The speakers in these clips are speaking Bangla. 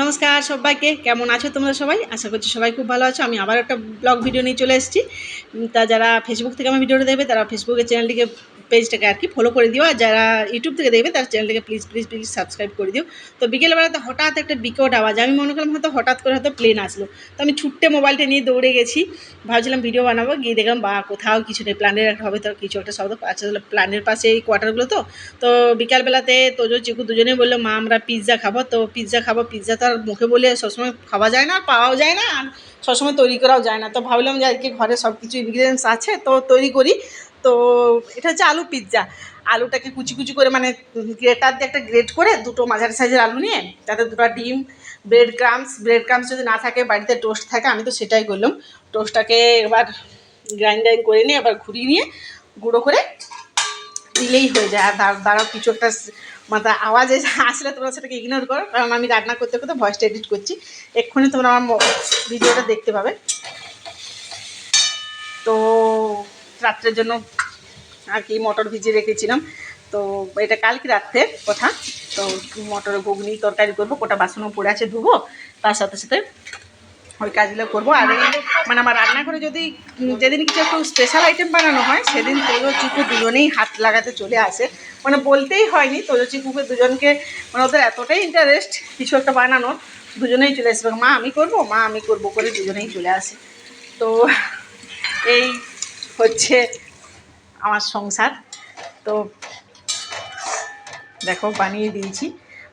নমস্কার সবাইকে, কেমন আছো তোমরা সবাই? আশা করছি সবাই খুব ভালো আছো। আমি আবার একটা ব্লগ ভিডিও নিয়ে চলে এসেছি। তা যারা ফেসবুক থেকে আমার ভিডিওটা দেবে তারা ফেসবুকের চ্যানেলটিকে পেজটাকে আর কি ফলো করে দিও। আর যারা ইউটিউব থেকে দেখবে, তারা চ্যানেলটাকে প্লিজ প্লিজ প্লিজ সাবস্ক্রাইব করে দিও। তো বিকেলবেলাতে হঠাৎ একটা বিকট আওয়াজ। আমি মনে করলাম হয়তো হঠাৎ করে হয়তো প্লেন আসলো। তো আমি ছুট্টে মোবাইলটা নিয়ে দৌড়ে গেছি। ভাবছিলাম ভিডিও বানাবো। গিয়ে দেখলাম বা কোথাও কিছু নেই। প্ল্যানের একটা হবে তো, কিছু একটা শব্দ আচ্ছা প্ল্যানের পাশে এই কোয়ার্টারগুলো তো। তো বিকালবেলাতে তোজো চিকু দুজনেই বলল, মা, আমরা পিৎজা খাব। তো পিৎজা খাব। পিৎজা তো আর মুখে বলে সবসময় খাওয়া যায় না পাওয়াও যায় না। আর সবসময় তৈরি করাও যায় না। তো ভাবলাম যে আজকে ঘরে সব কিছু ইনগ্রিডিয়েন্টস আছে, তো তৈরি করি। তো এটা হচ্ছে আলু পিৎজা আলুটাকে কুচি কুচি করে মানে গ্রেটার দিয়ে একটা গ্রেট করে দুটো মাঝারি সাইজের আলু নিয়ে তাতে দুটো ডিম ব্রেড ক্রামস ব্রেড ক্রামস যদি না থাকে, বাড়িতে টোস্ট থাকে, আমি তো সেটাই করলাম। টোস্টটাকে এবার গ্রাইন্ডারিং করে নিয়ে, এবার ঘুরিয়ে নিয়ে, গুঁড়ো করে দিলেই হয়ে যায়। আর দাঁড়- দাঁড়াও, কিছু একটা মানে আওয়াজ আসলে তোমরা সেটাকে ইগনোর করো। কারণ আমি রান্না করতে করতে ভয়েসটা এডিট করছি। এক্ষুনি তোমরা আমার ভিডিওটা দেখতে পাবে। তো রাত্রের জন্য আর কি মটর ভিজিয়ে রেখেছিলাম। তো এটা কালকে রাত্রে কথা। তো মটর ঘুগনি তরকারি করব কোটা বাসনও পড়ে আছে ধুবো। তার সাথে সাথে ওই কাজগুলো করব। আর মানে আমার রান্নাঘরে যদি যেদিন কিছু একটু স্পেশাল আইটেম বানানো হয়, সেদিন তোজো চিকু দুজনেই হাত লাগাতে চলে আসে। মানে বলতেই হয়নি তোজো চিকুকে দুজনকে মানে ওদের এতটাই ইন্টারেস্ট কিছু একটা বানানোর, দুজনেই চলে আসবে মা, আমি করব? মা, আমি করব করে দুজনেই চলে আসে। তো এই হচ্ছে আমার সংসার। তো দেখো, বানিয়ে দিয়েছি।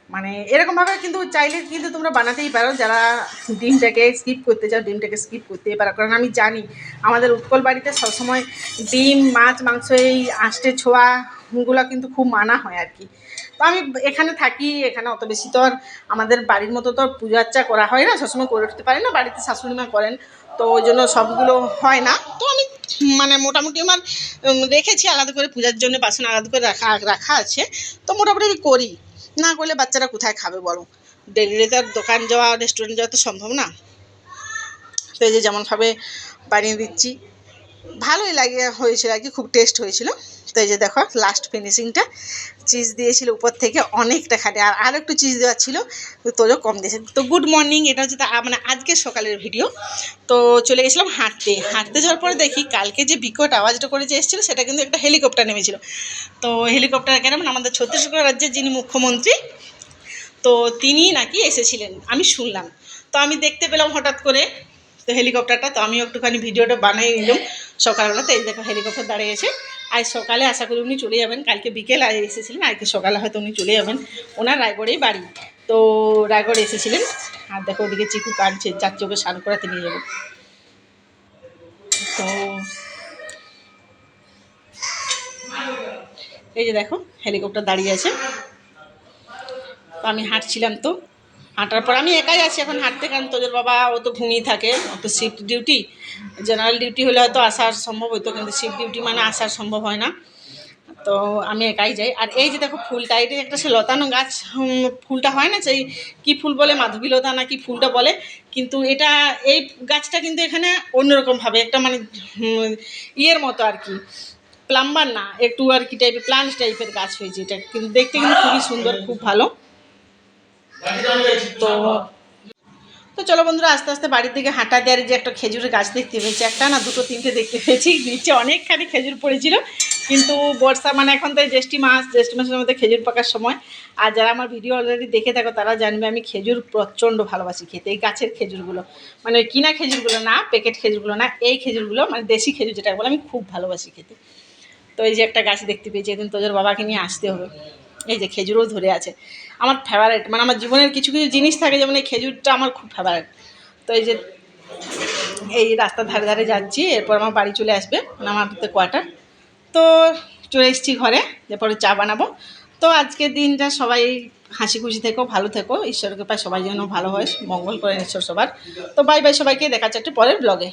মানে এরকমভাবে কিন্তু চাইলে কিন্তু তোমরা বানাতেই পারো। যারা ডিমটাকে স্কিপ করতে চাও, ডিমটাকে স্কিপ করতেই পারো। কারণ আমি জানি, আমাদের উৎকল বাড়িতে সবসময় ডিম, মাছ, মাংস এই আঁশটে ছোঁয়াগুলো কিন্তু খুব মানা হয় আর কি। তো আমি এখানে থাকি, এখানে অত বেশি তো আর আমাদের বাড়ির মতো তো পূজা আর্চা করা হয় না, সবসময় করে উঠতে পারি না, বাড়িতে শাশুড়ি মা করেন। তো ওই জন্য সবগুলো হয় না। তো আমি মানে মোটামুটি আমার রেখেছি আলাদা করে পূজার জন্য বাসন আলাদা করে রাখা রাখা আছে। তো মোটামুটি করি। না করলে বাচ্চারা কোথায় খাবে বলো? ডেলি তো দোকান যাওয়া রেস্টুরেন্ট যাওয়া তো সম্ভব না। তো এই যে যেমনভাবে বানিয়ে দিচ্ছি। ভালোই লাগে, হয়েছিল আর কি, খুব টেস্ট হয়েছিল। তো এই যে দেখো লাস্ট ফিনিশিংটা চিজ দিয়েছিল উপর থেকে অনেকটা খাটে, আর আর একটু চিজ দেওয়া ছিল তোরও কম দিয়েছে। তো গুড মর্নিং এটা হচ্ছে মানে আজকের সকালের ভিডিও তো চলে গেছিলাম হাঁটতে হাঁটতে যাওয়ার পরে দেখি কালকে যে বিকট আওয়াজটা করে যে এসেছিল, সেটা কিন্তু একটা হেলিকপ্টার নেমেছিল। তো হেলিকপ্টার কেন মানে আমাদের ছত্তিশগড় রাজ্যের যিনি মুখ্যমন্ত্রী, তো তিনি নাকি এসেছিলেন, আমি শুনলাম। তো আমি দেখতে পেলাম হঠাৎ করে তো হেলিকপ্টারটা, তো আমি একটুখানি ভিডিওটা বানিয়ে নিলাম। সকালবেলা তো এই দেখো হেলিকপ্টার দাঁড়িয়েছে আজ সকালে আশা করি উনি চলে যাবেন। কালকে বিকেল আজ এসেছিলেন, আজকে সকালে হয়তো উনি চলে যাবেন। ওনার রায়গড়েই বাড়ি। তো রায়গড়ে এসেছিলেন। আর দেখো ওদিকে চিকু কাঁদছে চার চোখে স্নান করাতে নিয়ে যাব। তো এই যে দেখো, হেলিকপ্টার দাঁড়িয়ে আছে। তো আমি হাঁটছিলাম তো। হাঁটার পর আমি একাই আছি, এখন হাঁটতে কারণ তোদের বাবা, ও তো ঘুমিয়ে থাকে, ও তো শিফট ডিউটি জেনারেল ডিউটি হলে হয়তো আসার সম্ভব হতো, কিন্তু শিফট ডিউটি মানে আসার সম্ভব হয় না। তো আমি একাই যাই। আর এই যে দেখো, ফুলটা এটা একটা সে লতানো গাছ ফুলটা হয় না সেই কী ফুল বলে, মাধবী লতা না কি ফুলটা বলে, কিন্তু এটা, এই গাছটা কিন্তু এখানে অন্যরকমভাবে, একটা মানে ইয়ের মতো আর কি। প্লাম্বার না, একটু আর কি টাইপের প্লান্ট টাইপের গাছ হয়েছে এটা। কিন্তু দেখতে কিন্তু খুবই সুন্দর, খুব ভালো। তো তো চলো বন্ধুরা, আস্তে আস্তে বাড়ির দিকে হাঁটা দেওয়ার যে একটা খেজুরের গাছ দেখতে পেয়েছি, একটা না দুটো তিনটে দেখতে পেয়েছি, নিচে অনেকখানি খেজুর পড়েছিল, কিন্তু বর্ষা মানে এখন তো জ্যৈষ্ঠী মাস, জ্যৈষ্ঠী মাসের মধ্যে খেজুর পাকার সময়, আর যারা আমার ভিডিও অলরেডি দেখে থাকো, তারা জানবে আমি খেজুর প্রচণ্ড ভালোবাসি খেতে, এই গাছের খেজুরগুলো মানে কিনা খেজুরগুলো না প্যাকেট খেজুরগুলো না, এই খেজুরগুলো মানে দেশি খেজুর যেটা বলে, আমি খুব ভালোবাসি খেতে। তো এই যে একটা গাছ দেখতে পেয়েছি একদিন তোদের বাবাকে নিয়ে আসতে হবে। এই যে খেজুরও ধরে আছে। আমার ফেভারেট মানে আমার জীবনের কিছু কিছু জিনিস থাকে, যেমন এই খেজুরটা আমার খুব ফেভারেট তো এই যে এই রাস্তার ধারে ধারে যাচ্ছি, এরপর আমার বাড়ি চলে আসবে মানে আমার তো কোয়ার্টার তো চলে এসেছি ঘরে, এরপরে চা বানাবো। তো আজকের দিনটা সবাই হাসি খুশি থেকো, ভালো থেকো। ঈশ্বরকে পায় সবাই যেন ভালো হয়, মঙ্গল করেন ঈশ্বর সবার। তো বাই বাই সবাইকে, দেখা যাচ্ছে পরের ব্লগে